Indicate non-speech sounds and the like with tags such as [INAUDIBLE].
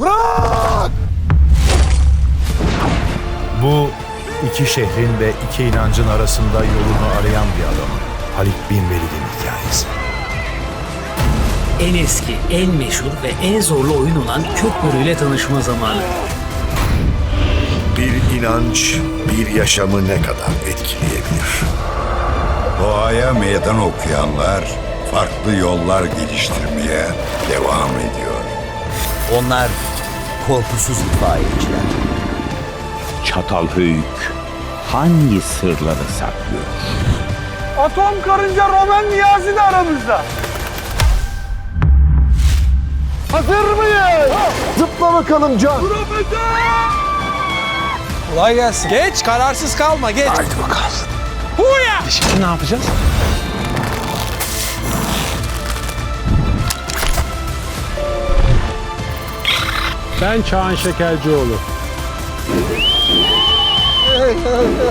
Bırak! Bu iki şehrin ve iki inancın arasında yolunu arayan bir adam. Haluk Binveli'nin hikayesi. En eski, en meşhur ve en zorlu oyun olan kök boruyla tanışma zamanı. Bir inanç bir yaşamı ne kadar etkileyebilir? Doğaya meydan okuyanlar farklı yollar geliştirmeye devam ediyor. Onlar korkusuz itfaiyeciler. Çatalhöyük hangi sırları saklıyor? Atom karınca Roman Niyazi de aramızda. Hazır mıyız? Zıpla bakalım Can. Kolay gelsin. Geç, kararsız kalma, geç. Haydi bakalım. Huya! Şimdi ne yapacağız? Ben Çağan Şekercioğlu. [LAUGHS]